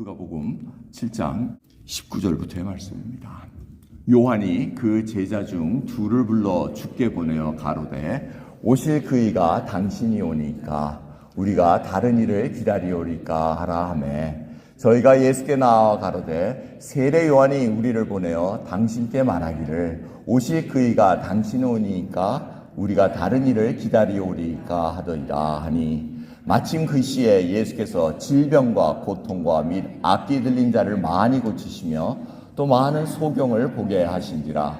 누가복음 7장 19절부터의 말씀입니다. 요한이 그 제자 중 둘을 불러 죽게 보내어 가로되 오실 그이가 당신이 오니까 우리가 다른 일을 기다리오리까 하라 하매 저희가 예수께 나와 가로되 세례 요한이 우리를 보내어 당신께 말하기를 오실 그이가 당신이 오니까 우리가 다른 일을 기다리오리까 하더이다 하니 마침 그 시에 예수께서 질병과 고통과 및 악기 들린 자를 많이 고치시며 또 많은 소경을 보게 하신지라.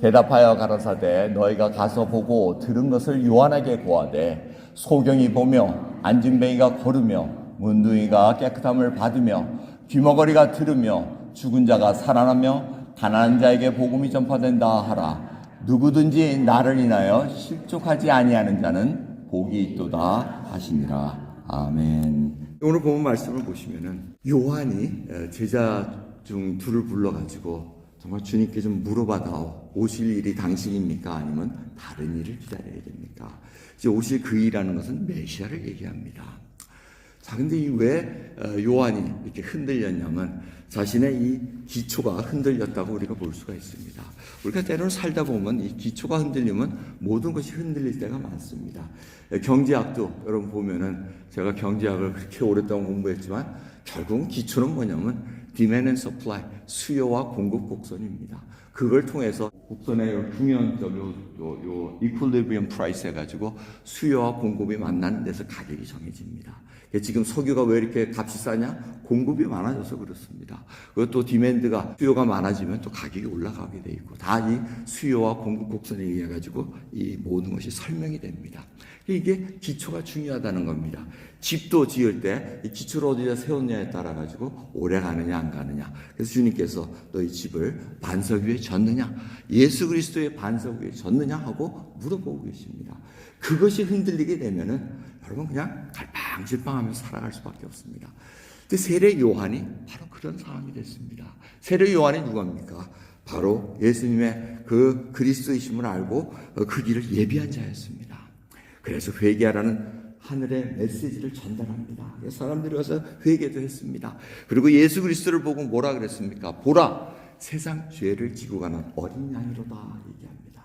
대답하여 가라사대 너희가 가서 보고 들은 것을 요한에게 고하되 소경이 보며 안진뱅이가 걸으며 문둥이가 깨끗함을 받으며 귀머거리가 들으며 죽은 자가 살아나며 가난한 자에게 복음이 전파된다 하라. 누구든지 나를 인하여 실족하지 아니하는 자는 복이 있도다 하시니라. 아멘. 오늘 보면 말씀을 보시면은 요한이 어, 제자 중 둘을 불러가지고 정말 주님께 좀 물어봐다오. 오실 일이 당신입니까? 아니면 다른 일을 기다려야 됩니까? 이제 오실 그 일이라는 것은 메시아를 얘기합니다. 자, 근데 이 왜 요한이 이렇게 흔들렸냐면 자신의 이 기초가 흔들렸다고 우리가 볼 수가 있습니다. 우리가 때로는 살다 보면 이 기초가 흔들리면 모든 것이 흔들릴 때가 많습니다. 경제학도 여러분 보면은 제가 경제학을 그렇게 오랫동안 공부했지만 결국은 기초는 뭐냐면 demand and supply, 수요와 공급 곡선입니다. 그걸 통해서 곡선의 요 균형적 요, 요, 요 equilibrium price 해가지고 수요와 공급이 만나는 데서 가격이 정해집니다. 지금 석유가 왜 이렇게 값이 싸냐? 공급이 많아져서 그렇습니다. 그것도 디맨드가 수요가 많아지면 또 가격이 올라가게 돼 있고 다 이 수요와 공급 곡선에 의해 가지고 이 모든 것이 설명이 됩니다. 이게 기초가 중요하다는 겁니다. 집도 지을 때 이 기초를 어디다 세웠냐에 따라 가지고 오래 가느냐 안 가느냐. 그래서 주님께서 너희 집을 반석 위에 졌느냐, 예수 그리스도의 반석 위에 졌느냐 하고 물어보고 계십니다. 그것이 흔들리게 되면은 여러분 그냥 갈팡질팡하면서 살아갈 수밖에 없습니다. 세례 요한이 바로 그런 상황이 됐습니다. 세례 요한이 누굽니까? 바로 예수님의 그 그리스도이심을 알고 그 길을 예비한 자였습니다. 그래서 회개하라는 하늘의 메시지를 전달합니다. 사람들이 와서 회개도 했습니다. 그리고 예수 그리스도를 보고 뭐라 그랬습니까? 보라, 세상 죄를 지고 가는 어린 양이로다 얘기합니다.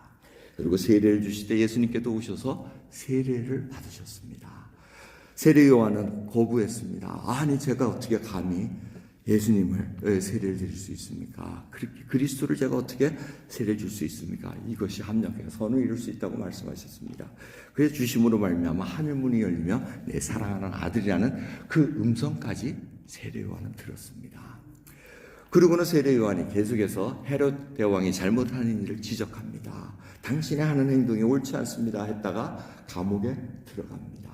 그리고 세례를 주실 때 예수님께도 오셔서 세례를 받으셨습니다. 세례 요한은 거부했습니다. 아니 제가 어떻게 감히 예수님을 세례를 드릴 수 있습니까? 그리스도를 제가 어떻게 세례를 줄 수 있습니까? 이것이 합력해서 선을 이룰 수 있다고 말씀하셨습니다. 그래서 주심으로 말미암아 하늘 문이 열리며 내 사랑하는 아들이라는 그 음성까지 세례 요한은 들었습니다. 그러고는 세례 요한이 계속해서 헤롯 대왕이 잘못하는 일을 지적합니다. 당신의 하는 행동이 옳지 않습니다. 했다가 감옥에 들어갑니다.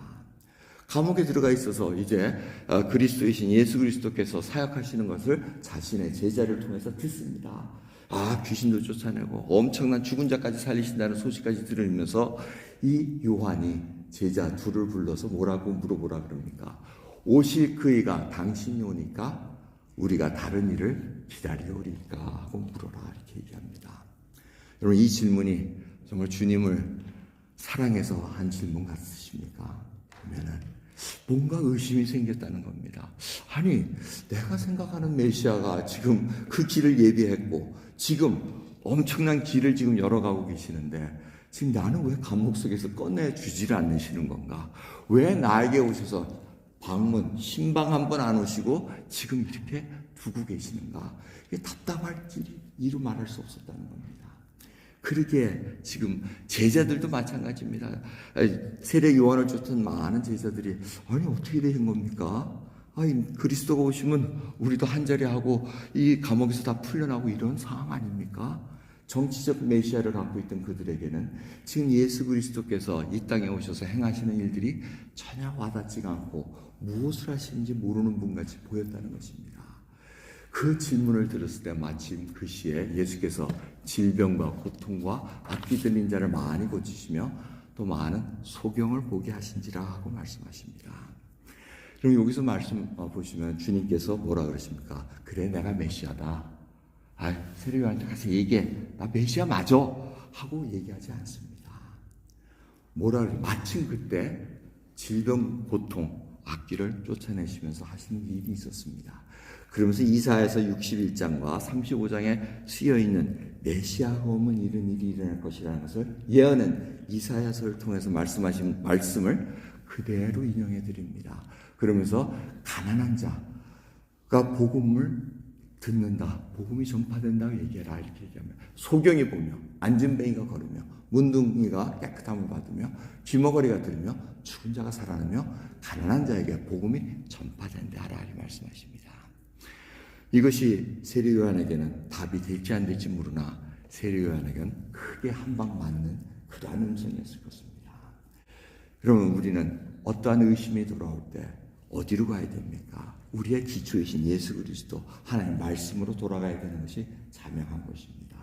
감옥에 들어가 있어서 이제 어, 그리스도이신 예수 그리스도께서 사역하시는 것을 자신의 제자를 통해서 듣습니다. 아, 귀신도 쫓아내고 엄청난 죽은 자까지 살리신다는 소식까지 들으면서 이 요한이 제자 둘을 불러서 뭐라고 물어보라 그럽니까? 오실 그이가 당신이 오니까 우리가 다른 일을 기다리오리까 하고 물어라 이렇게 얘기합니다. 여러분 이 질문이 정말 주님을 사랑해서 한 질문 같으십니까? 보면은 뭔가 의심이 생겼다는 겁니다. 아니, 내가 생각하는 메시아가 지금 그 길을 예비했고, 지금 엄청난 길을 지금 열어가고 계시는데, 지금 나는 왜 감옥 속에서 꺼내주지를 않으시는 건가? 왜 나에게 오셔서 방문, 신방 한 번 안 오시고, 지금 이렇게 두고 계시는가? 이게 답답할지 이루 말할 수 없었다는 겁니다. 그렇게 지금 제자들도 마찬가지입니다. 세례 요한을 쫓은 많은 제자들이 아니 어떻게 되신 겁니까? 아니 그리스도가 오시면 우리도 한 자리 하고 이 감옥에서 다 풀려나고 이런 상황 아닙니까? 정치적 메시아를 갖고 있던 그들에게는 지금 예수 그리스도께서 이 땅에 오셔서 행하시는 일들이 전혀 와닿지가 않고 무엇을 하시는지 모르는 분 같이 보였다는 것입니다. 그 질문을 들었을 때 마침 그 시에 예수께서 질병과 고통과 악기 들린 자를 많이 고치시며 또 많은 소경을 보게 하신지라 하고 말씀하십니다. 그럼 여기서 말씀 어, 보시면 주님께서 뭐라 그러십니까? 그래 내가 메시아다. 아, 세례요한테 가서 얘기해. 나 메시아 맞아. 하고 얘기하지 않습니다. 뭐라 그래? 마침 그때 질병, 고통, 악기를 쫓아내시면서 하시는 일이 있었습니다. 그러면서 이사에서 61장과 35장에 쓰여 있는 메시아가 오면 이런 일이 일어날 것이라는 것을 예언은 이사야서를 통해서 말씀하신 말씀을 그대로 인용해 드립니다. 그러면서 가난한 자가 복음을 듣는다. 복음이 전파된다고 얘기해라. 이렇게 얘기하면 소경이 보며 앉은뱅이가 걸으며 문둥이가 깨끗함을 받으며 쥐머거리가 들으며 죽은 자가 살아나며 가난한 자에게 복음이 전파된다 이렇게 말씀하십니다. 이것이 세례 요한에게는 답이 될지 안 될지 모르나 세례 요한에게는 크게 한 방 맞는 그러한 음성이었을 것입니다. 그러면 우리는 어떠한 의심이 돌아올 때 어디로 가야 됩니까? 우리의 기초이신 예수 그리스도 하나님 말씀으로 돌아가야 되는 것이 자명한 것입니다.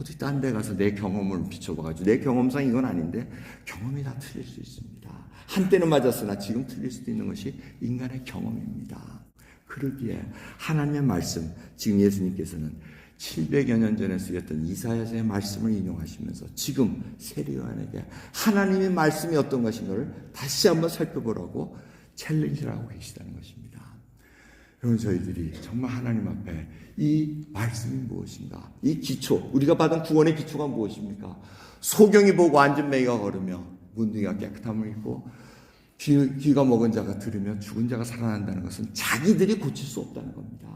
어디 딴 데 가서 내 경험을 비춰봐가지고 내 경험상 이건 아닌데 경험이 다 틀릴 수 있습니다. 한때는 맞았으나 지금 틀릴 수도 있는 것이 인간의 경험입니다. 그러기에 하나님의 말씀, 지금 예수님께서는 700여 년 전에 쓰였던 이사야서의 말씀을 인용하시면서 지금 세리요한에게 하나님의 말씀이 어떤 것인가를 다시 한번 살펴보라고 챌린지를 하고 계시다는 것입니다. 여러분 저희들이 정말 하나님 앞에 이 말씀이 무엇인가? 이 기초, 우리가 받은 구원의 기초가 무엇입니까? 소경이 보고 앉은 매가 걸으며 문둥이가 깨끗함을 입고 귀, 귀가 먹은 자가 들으며 죽은 자가 살아난다는 것은 자기들이 고칠 수 없다는 겁니다.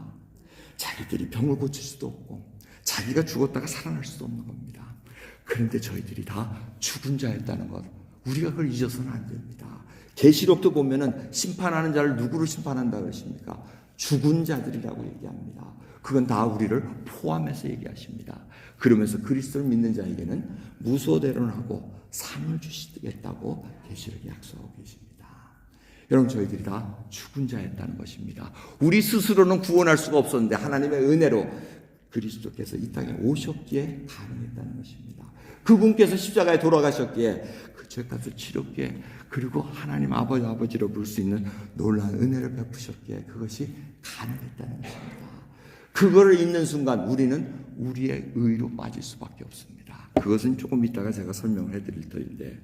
자기들이 병을 고칠 수도 없고 자기가 죽었다가 살아날 수도 없는 겁니다. 그런데 저희들이 다 죽은 자였다는 것 우리가 그걸 잊어서는 안 됩니다. 계시록도 보면은 심판하는 자를 누구를 심판한다 그러십니까? 죽은 자들이라고 얘기합니다. 그건 다 우리를 포함해서 얘기하십니다. 그러면서 그리스도를 믿는 자에게는 무소대론하고 상을 주시겠다고 계시록에 약속하고 계십니다. 여러분 저희들이 다 죽은 자였다는 것입니다. 우리 스스로는 구원할 수가 없었는데 하나님의 은혜로 그리스도께서 이 땅에 오셨기에 가능했다는 것입니다. 그분께서 십자가에 돌아가셨기에 그 죄값을 치렀기에 그리고 하나님 아버지 아버지로 부를 수 있는 놀라운 은혜를 베푸셨기에 그것이 가능했다는 것입니다. 그거를 잊는 순간 우리는 우리의 의로 빠질 수밖에 없습니다. 그것은 조금 이따가 제가 설명을 해드릴 터인데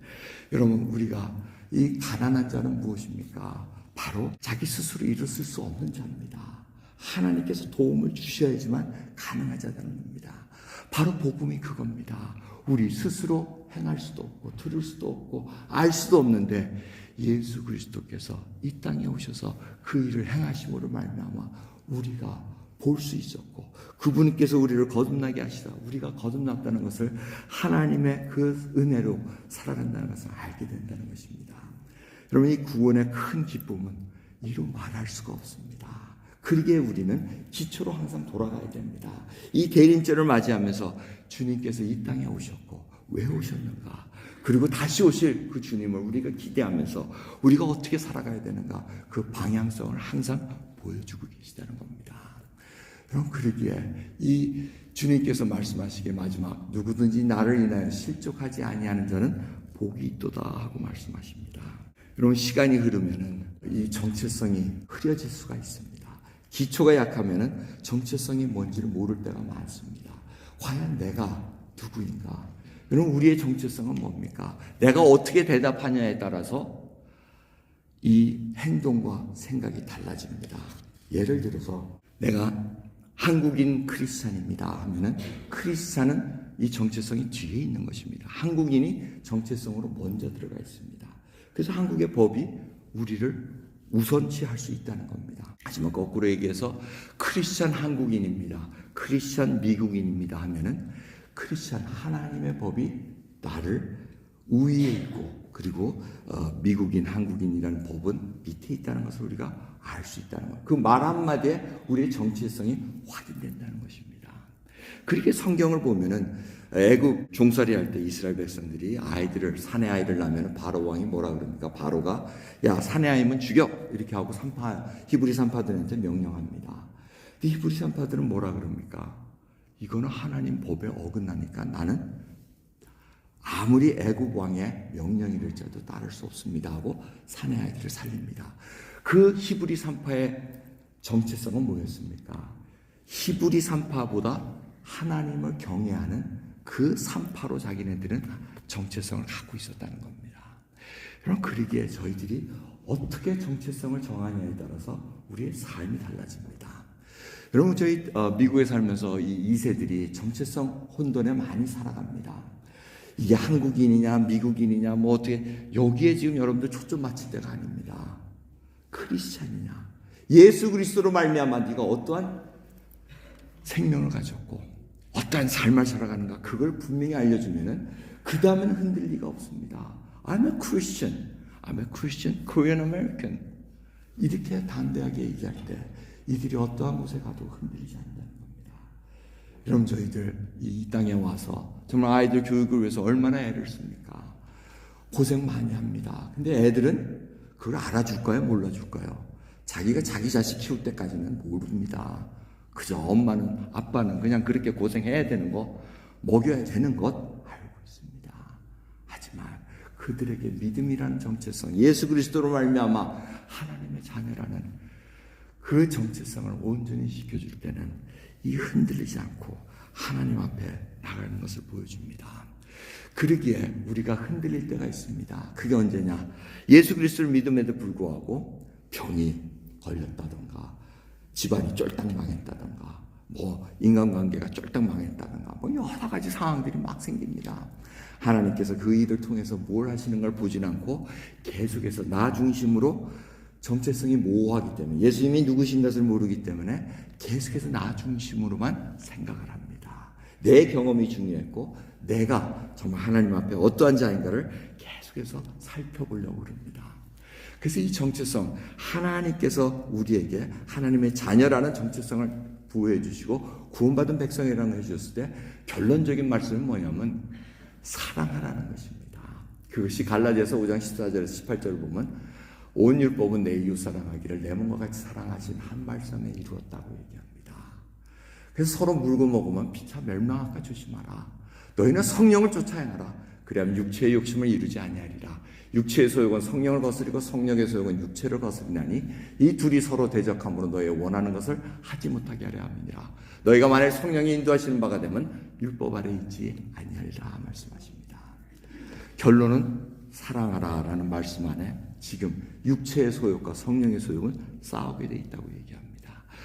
여러분 우리가 이 가난한 자는 무엇입니까? 바로 자기 스스로 일었을 수 없는 자입니다. 하나님께서 도움을 주셔야지만 가능하자는 겁니다. 바로 복음이 그겁니다. 우리 스스로 행할 수도 없고 들을 수도 없고 알 수도 없는데 예수 그리스도께서 이 땅에 오셔서 그 일을 행하심으로 말미암아 우리가 볼 수 있었고 그분께서 우리를 거듭나게 하시다 우리가 거듭났다는 것을 하나님의 그 은혜로 살아간다는 것을 알게 된다는 것입니다. 여러분 이 구원의 큰 기쁨은 이루 말할 수가 없습니다. 그러기에 우리는 기초로 항상 돌아가야 됩니다. 이 대림절을 맞이하면서 주님께서 이 땅에 오셨고 왜 오셨는가? 그리고 다시 오실 그 주님을 우리가 기대하면서 우리가 어떻게 살아가야 되는가? 그 방향성을 항상 보여주고 계시다는 겁니다. 여러분 그러기에 이 주님께서 말씀하시기에 마지막 누구든지 나를 인하여 실족하지 아니하는 자는 복이 있도다 하고 말씀하십니다. 여러분 시간이 흐르면은 이 정체성이 흐려질 수가 있습니다. 기초가 약하면은 정체성이 뭔지를 모를 때가 많습니다. 과연 내가 누구인가? 여러분 우리의 정체성은 뭡니까? 내가 어떻게 대답하냐에 따라서 이 행동과 생각이 달라집니다. 예를 들어서 내가 한국인 크리스찬입니다 하면은 크리스찬은 이 정체성이 뒤에 있는 것입니다. 한국인이 정체성으로 먼저 들어가 있습니다. 그래서 한국의 법이 우리를 우선시할 수 있다는 겁니다. 하지만 거꾸로 얘기해서 크리스찬 한국인입니다. 크리스찬 미국인입니다 하면은 크리스찬 하나님의 법이 나를 우위에 있고 그리고 어, 미국인 한국인이라는 법은 밑에 있다는 것을 우리가 알 수 있다는 것. 그 말 한마디에 우리의 정체성이 확인된다는 것입니다. 그렇게 성경을 보면은 애굽 종살이 할 때 이스라엘 백성들이 아이들을 사내 아이를 낳으면 바로 왕이 뭐라 그럽니까? 바로가 야 사내 아이면 죽여 이렇게 하고 산파 히브리 산파들한테 명령합니다. 히브리 산파들은 뭐라 그럽니까? 이거는 하나님 법에 어긋나니까 나는 아무리 애굽 왕의 명령이랄지라도 따를 수 없습니다 하고 사내 아이들을 살립니다. 그 히브리 산파의 정체성은 뭐였습니까? 히브리 산파보다 하나님을 경외하는 그 산파로 자기네들은 정체성을 갖고 있었다는 겁니다. 그럼 그러기에 저희들이 어떻게 정체성을 정하냐에 따라서 우리의 삶이 달라집니다. 여러분 저희 어, 미국에 살면서 이 2세들이 정체성 혼돈에 많이 살아갑니다. 이게 한국인이냐 미국인이냐 뭐 어떻게 여기에 지금 여러분들 초점 맞출 때가 아닙니다. 크리스찬이냐 예수 그리스도로 말미암아 네가 어떠한 생명을 가졌고 어떠한 삶을 살아가는가 그걸 분명히 알려주면은 그 다음에는 흔들 리가 없습니다. I'm a Christian, I'm a Christian, Korean American 이렇게 담대하게 얘기할 때 이들이 어떠한 곳에 가도 흔들리지 않는다는 겁니다. 여러분 저희들 이 땅에 와서 정말 아이들 교육을 위해서 얼마나 애를 씁니까? 고생 많이 합니다. 근데 애들은 그걸 알아줄까요? 몰라줄까요? 자기가 자기 자식 키울 때까지는 모릅니다. 그저 엄마는 아빠는 그냥 그렇게 고생해야 되는 거 먹여야 되는 것 알고 있습니다. 하지만 그들에게 믿음이라는 정체성, 예수 그리스도로 말미암아 하나님의 자녀라는 그 정체성을 온전히 지켜줄 때는 이 흔들리지 않고 하나님 앞에 나가는 것을 보여줍니다. 그러기에 우리가 흔들릴 때가 있습니다. 그게 언제냐? 예수 그리스도를 믿음에도 불구하고 병이 걸렸다던가 집안이 쫄딱 망했다던가 뭐 인간관계가 쫄딱 망했다던가 뭐 여러 가지 상황들이 막 생깁니다. 하나님께서 그 일을 통해서 뭘 하시는 걸 보진 않고 계속해서 나 중심으로 정체성이 모호하기 때문에 예수님이 누구신 것을 모르기 때문에 계속해서 나 중심으로만 생각을 합니다. 내 경험이 중요했고 내가 정말 하나님 앞에 어떠한 자인가를 계속해서 살펴보려고 합니다. 그래서 이 정체성 하나님께서 우리에게 하나님의 자녀라는 정체성을 부여해 주시고 구원받은 백성이라는 걸 해주셨을 때 결론적인 말씀은 뭐냐면 사랑하라는 것입니다. 그것이 갈라디아서 5장 14절에서 18절을 보면 온 율법은 내 이웃 사랑하기를 내 몸과 같이 사랑하신 한 말씀에 이루었다고 얘기합니다. 그래서 서로 물고 먹으면 피차 멸망할까 조심하라. 너희는 성령을 쫓아 행하라. 그리하면 육체의 욕심을 이루지 아니하리라. 육체의 소욕은 성령을 거스리고 성령의 소욕은 육체를 거스리나니 이 둘이 서로 대적함으로 너의 원하는 것을 하지 못하게 하려 함이니라. 너희가 만일 성령이 인도하시는 바가 되면 율법 아래 있지 아니하리라 말씀하십니다. 결론은 사랑하라라는 말씀 안에 지금 육체의 소욕과 성령의 소욕은 싸우게 돼 있다고 얘기합니다.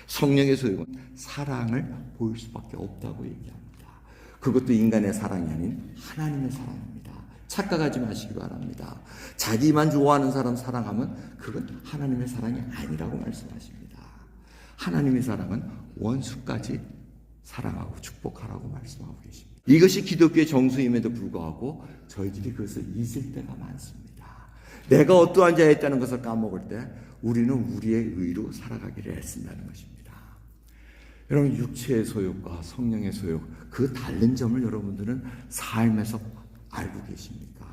성령의 소욕은 사랑을 보일 수밖에 없다고 얘기합니다. 그것도 인간의 사랑이 아닌 하나님의 사랑입니다. 착각하지 마시기 바랍니다. 자기만 좋아하는 사람 사랑하면 그건 하나님의 사랑이 아니라고 말씀하십니다. 하나님의 사랑은 원수까지 사랑하고 축복하라고 말씀하고 계십니다. 이것이 기독교의 정수임에도 불구하고 저희들이 그것을 잊을 때가 많습니다. 내가 어떠한 자였다는 것을 까먹을 때 우리는 우리의 의로 살아가기를 애쓴다는 것입니다. 여러분 육체의 소욕과 성령의 소욕 그 다른 점을 여러분들은 삶에서 알고 계십니까?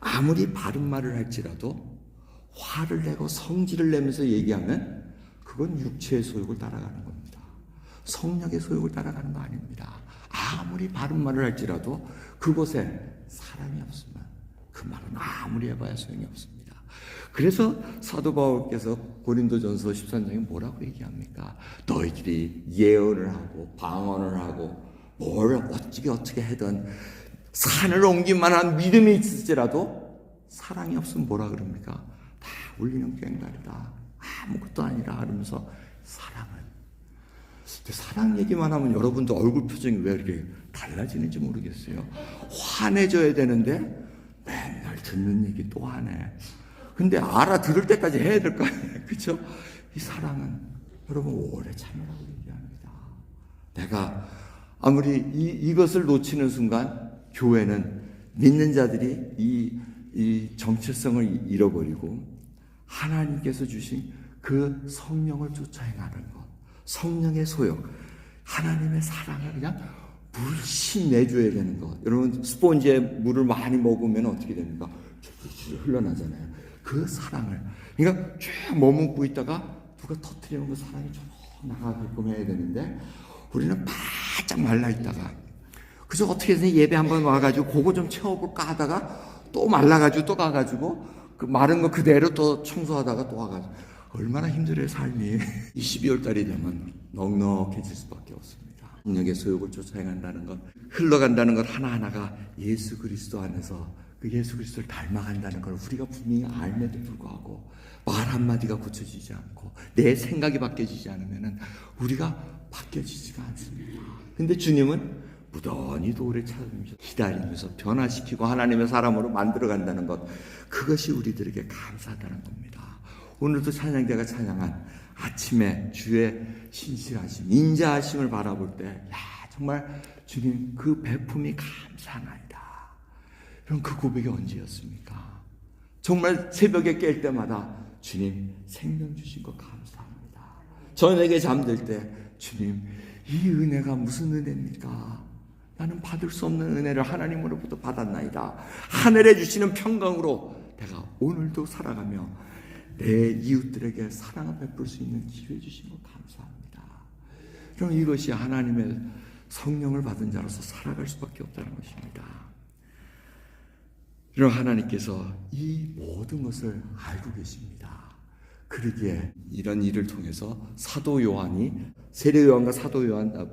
아무리 바른 말을 할지라도 화를 내고 성질을 내면서 얘기하면 그건 육체의 소욕을 따라가는 겁니다. 성령의 소욕을 따라가는 거 아닙니다. 아무리 바른 말을 할지라도 그곳에 사랑이 없으면 그 말은 아무리 해봐야 소용이 없습니다. 그래서 사도 바울께서 고린도전서 13장에 뭐라고 얘기합니까? 너희들이 예언을 하고 방언을 하고 뭘 어떻게 어떻게 하든 산을 옮기만한 믿음이 있을지라도 사랑이 없으면 뭐라 그럽니까? 다 울리는 꽹과리다. 아무것도 아니라 하면서 사랑은 사랑 얘기만 하면 여러분도 얼굴 표정이 왜 이렇게 달라지는지 모르겠어요. 화내줘야 되는데 맨날 듣는 얘기 또 하네. 근데 알아들을 때까지 해야 될 거 아니에요. 그쵸? 이 사랑은 여러분 오래 참으라고 얘기합니다. 내가 아무리 이, 이것을 놓치는 순간 교회는 믿는 자들이 이, 이 정체성을 잃어버리고 하나님께서 주신 그 성령을 쫓아 행하는 것, 성령의 소욕, 하나님의 사랑을 그냥 물씬 내줘야 되는 것. 여러분 스폰지에 물을 많이 먹으면 어떻게 됩니까? 흘러나잖아요. 그 사랑을. 그러니까 쭉 머금고 있다가 누가 터트리는 그 사랑이 쭉 나가게끔 해야 되는데 우리는 바짝 말라 있다가 그저 어떻게 해서 예배 한번 와가지고 그거 좀 채워볼까 하다가 또 말라가지고 또 가가지고 그 마른 거 그대로 또 청소하다가 또 와가지고. 얼마나 힘들어요 삶이. 이 12월 달이 되면 넉넉해질 수밖에 없습니다. 능력의 소욕을 쫓아 행한다는 것 흘러간다는 것 하나하나가 예수 그리스도 안에서 그 예수 그리스도를 닮아간다는 걸 우리가 분명히 알면도 불구하고 말 한마디가 고쳐지지 않고 내 생각이 바뀌어지지 않으면은 우리가 바뀌어지지가 않습니다. 근데 주님은 무던히 오래 찾으면서 기다리면서 변화시키고 하나님의 사람으로 만들어 간다는 것 그것이 우리들에게 감사하다는 겁니다. 오늘도 찬양대가 찬양한 아침에 주의 신실하심, 인자하심을 바라볼 때, 야, 정말 주님 그 배품이 감사하나이 다. 그럼 그 고백이 언제였습니까? 정말 새벽에 깰 때마다 주님 생명 주신 것 감사합니다. 저녁에 잠들 때 주님 이 은혜가 무슨 은혜입니까? 나는 받을 수 없는 은혜를 하나님으로부터 받았나이다. 하늘에 주시는 평강으로 내가 오늘도 살아가며 내 이웃들에게 사랑을 베풀 수 있는 기회 주신 것 감사합니다. 그럼 이것이 하나님의 성령을 받은 자로서 살아갈 수밖에 없다는 것입니다. 이런 하나님께서 이 모든 것을 알고 계십니다. 그러기에 이런 일을 통해서 사도 요한이 세례 요한과 사도 요한 아,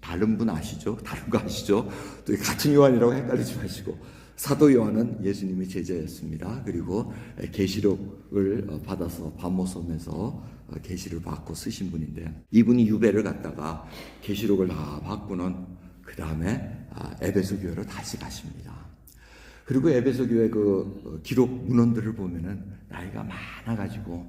다른 분 아시죠? 다른 거 아시죠? 또 같은 요한이라고 헷갈리지 마시고 사도 요한은 예수님의 제자였습니다. 그리고 계시록을 어, 받아서 밤모섬에서 어, 계시를 받고 쓰신 분인데 이분이 유배를 갔다가 계시록을 다 받고는 그 다음에 에베소 교회로 다시 가십니다. 그리고 에베소 교회 그 어, 기록 문헌들을 보면은 나이가 많아가지고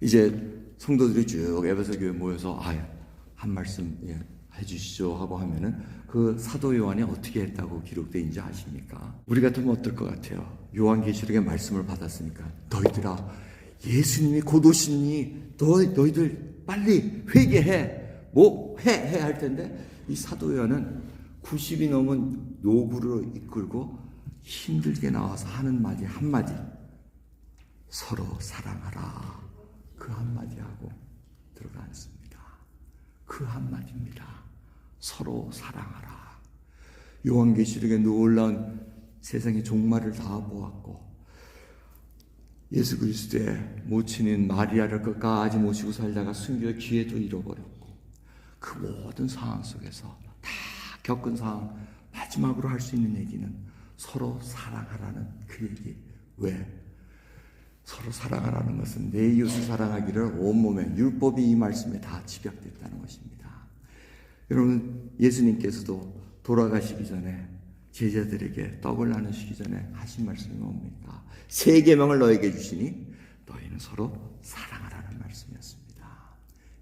이제 성도들이 쭉 에베소 교회 모여서 아한 말씀 예, 해주시죠 하고 하면은 그 사도 요한이 어떻게 했다고 기록되어 있는지 아십니까? 우리 같으면 어떨 것 같아요? 요한계시록의 말씀을 받았으니까 너희들아 예수님이 곧 오시니 너 너희들 빨리 회개해 뭐 해 해 할 텐데 이 사도 요한은 90이 넘은 요구를 이끌고 힘들게 나와서 하는 말이 한마디 서로 사랑하라 그 한마디 하고 들어가 앉습니다. 그 한마디입니다. 서로 사랑하라. 요한계시록의 놀라운 세상의 종말을 다 보았고 예수 그리스도의 모친인 마리아를 끝까지 모시고 살다가 순교의 기회도 잃어버렸고 그 모든 상황 속에서 다 겪은 상황 마지막으로 할 수 있는 얘기는 서로 사랑하라는 그 얘기. 왜? 서로 사랑하라는 것은 내 이웃을 사랑하기를 온몸에 율법이 이 말씀에 다 집약됐다는 것입니다. 여러분 예수님께서도 돌아가시기 전에 제자들에게 떡을 나누시기 전에 하신 말씀이 뭡니까? 세 계명을 너에게 주시니 너희는 서로 사랑하라는 말씀이었습니다.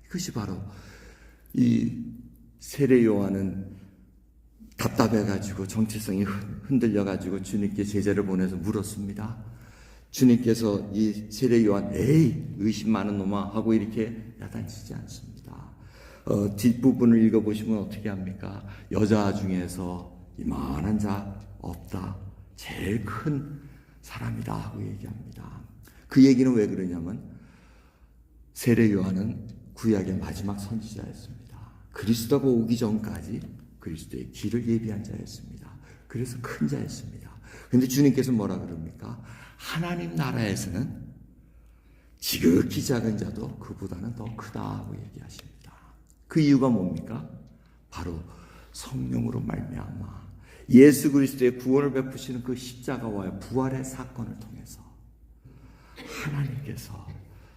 이것이 바로 이 세례 요한은 답답해 가지고 정체성이 흔들려 가지고 주님께 제자를 보내서 물었습니다. 주님께서 이 세례 요한 에이 의심 많은 놈아 하고 이렇게 야단치지 않습니다. 어, 뒷부분을 읽어보시면 어떻게 합니까? 여자 중에서 이만한 자 없다. 제일 큰 사람이다 하고 얘기합니다. 그 얘기는 왜 그러냐면 세례 요한은 구약의 마지막 선지자였습니다. 그리스도가 오기 전까지 그리스도의 길을 예비한 자였습니다. 그래서 큰 자였습니다. 근데 주님께서 뭐라 그럽니까? 하나님 나라에서는 지극히 작은 자도 그보다는 더 크다고 얘기하십니다. 그 이유가 뭡니까? 바로 성령으로 말미암아 예수 그리스도의 구원을 베푸시는 그 십자가와의 부활의 사건을 통해서 하나님께서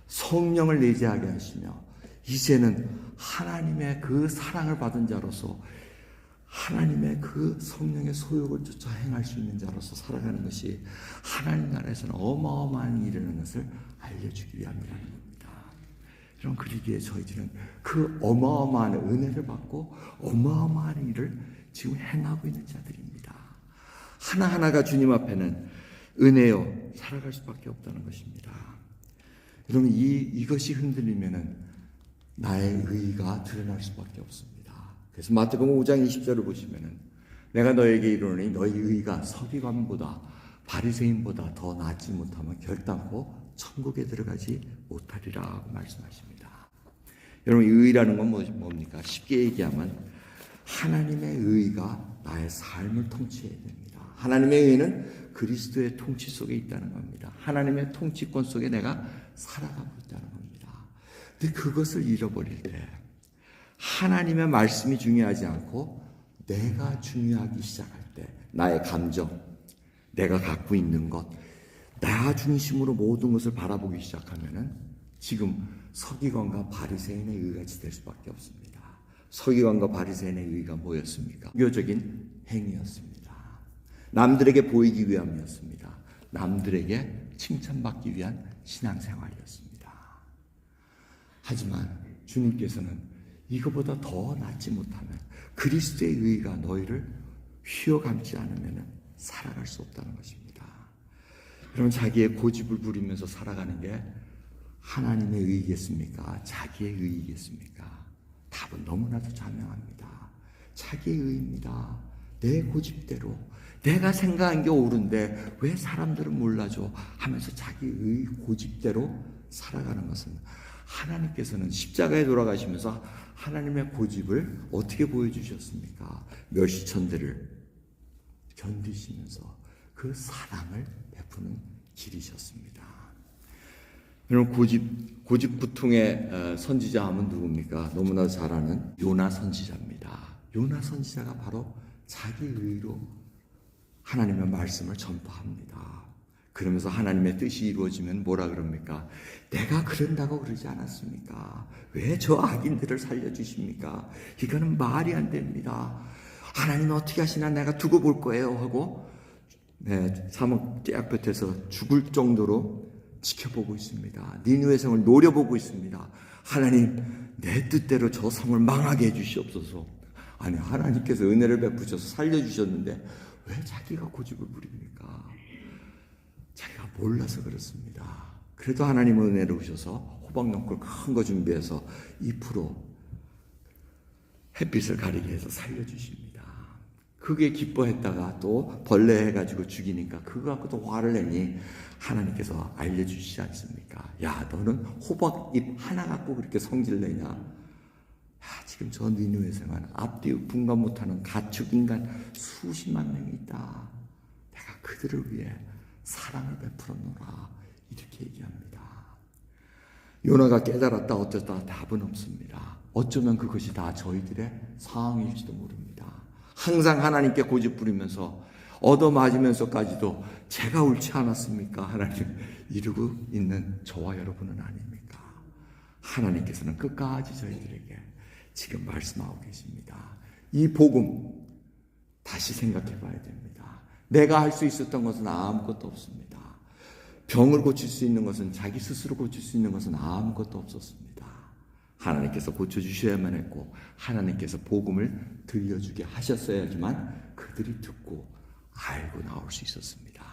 성령을 내재하게 하시며 이제는 하나님의 그 사랑을 받은 자로서 하나님의 그 성령의 소욕을 쫓아 행할 수 있는 자로서 살아가는 것이 하나님 나라에서는 어마어마한 일이라는 것을 알려주기 위함이라는 겁니다. 여러분 그러기에 저희들은 그 어마어마한 은혜를 받고 어마어마한 일을 지금 행하고 있는 자들입니다. 하나하나가 주님 앞에는 은혜요 살아갈 수밖에 없다는 것입니다. 여러분 이 이것이 흔들리면은 나의 의가 드러날 수밖에 없습니다. 그래서 마태복음 5장 20절을 보시면은 내가 너에게 이르노니 너희 의가 서기관보다 바리새인보다 더 낫지 못하면 결단코 천국에 들어가지 못하리라 고 말씀하십니다. 여러분 의라는 건 뭐- 뭡니까? 쉽게 얘기하면 하나님의 의가 나의 삶을 통치해야 됩니다. 하나님의 의는 그리스도의 통치 속에 있다는 겁니다. 하나님의 통치권 속에 내가 살아가고 있다는 겁니다. 근데 그것을 잃어버릴 때 하나님의 말씀이 중요하지 않고 내가 중요하기 시작할 때 나의 감정, 내가 갖고 있는 것, 나 중심으로 모든 것을 바라보기 시작하면은 지금 서기관과 바리새인의 의같이 될 수밖에 없습니다. 서기관과 바리새인의 의가 뭐였습니까? 교적인 행위였습니다. 남들에게 보이기 위함이었습니다. 남들에게 칭찬받기 위한 신앙생활이었습니다. 하지만 주님께서는 이거보다 더 낫지 못하면 그리스도의 의가 너희를 휘어감지 않으면 살아갈 수 없다는 것입니다. 여러분 자기의 고집을 부리면서 살아가는 게 하나님의 의이겠습니까? 자기의 의이겠습니까? 답은 너무나도 자명합니다. 자기의 의입니다. 내 고집대로 내가 생각한 게 옳은데 왜 사람들은 몰라줘 하면서 자기 의 고집대로 살아가는 것은 하나님께서는 십자가에 돌아가시면서 하나님의 고집을 어떻게 보여주셨습니까? 멸시천대를 견디시면서 그 사랑을 베푸는 길이셨습니다. 여러분 고집 고집부통의 어, 선지자 하면 누굽니까? 너무나 잘 아는 요나 선지자입니다. 요나 선지자가 바로 자기 의로 하나님의 말씀을 전파합니다. 그러면서 하나님의 뜻이 이루어지면 뭐라 그럽니까? 내가 그런다고 그러지 않았습니까? 왜 저 악인들을 살려주십니까? 이거는 말이 안 됩니다. 하나님 어떻게 하시나 내가 두고 볼 거예요 하고 네, 사목 떼약볕에서 죽을 정도로 지켜보고 있습니다. 니누의 성을 노려보고 있습니다. 하나님 내 뜻대로 저 성을 망하게 해주시옵소서. 아니 하나님께서 은혜를 베푸셔서 살려주셨는데 왜 자기가 고집을 부립니까? 자기가 몰라서 그렇습니다. 그래도 하나님은 은혜로우셔서 호박연골 큰거 준비해서 2% 햇빛을 가리게 해서 살려주십니다. 그게 기뻐했다가 또 벌레 해가지고 죽이니까 그거 갖고 또 화를 내니 하나님께서 알려주시지 않습니까? 야, 너는 호박잎 하나 갖고 그렇게 성질 내냐? 야, 지금 저 생활 앞뒤 분간 못하는 가축 인간 수십만 명이 있다. 내가 그들을 위해 사랑을 베풀었노라. 이렇게 얘기합니다. 요나가 깨달았다 어쩌다 답은 없습니다. 어쩌면 그것이 다 저희들의 상황일지도 모릅니다. 항상 하나님께 고집 부리면서 얻어맞으면서까지도 제가 옳지 않았습니까? 하나님 이루고 있는 저와 여러분은 아닙니까? 하나님께서는 끝까지 저희들에게 지금 말씀하고 계십니다. 이 복음 다시 생각해 봐야 됩니다. 내가 할 수 있었던 것은 아무것도 없습니다. 병을 고칠 수 있는 것은 자기 스스로 고칠 수 있는 것은 아무것도 없었습니다. 하나님께서 고쳐주셔야만 했고 하나님께서 복음을 들려주게 하셨어야지만 그들이 듣고 알고 나올 수 있었습니다.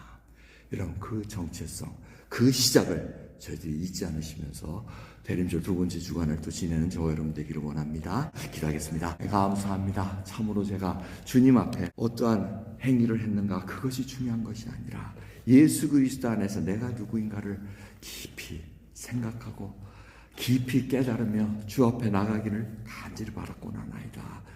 여러분 그 정체성, 그 시작을 저희들이 잊지 않으시면서 대림절 두 번째 주간을 또 지내는 저와 여러분 되기를 원합니다. 기도하겠습니다. 감사합니다. 참으로 제가 주님 앞에 어떠한 행위를 했는가 그것이 중요한 것이 아니라 예수 그리스도 안에서 내가 누구인가를 깊이 생각하고 깊이 깨달으며 주 앞에 나가기를 간절히 바랐고 나나이다.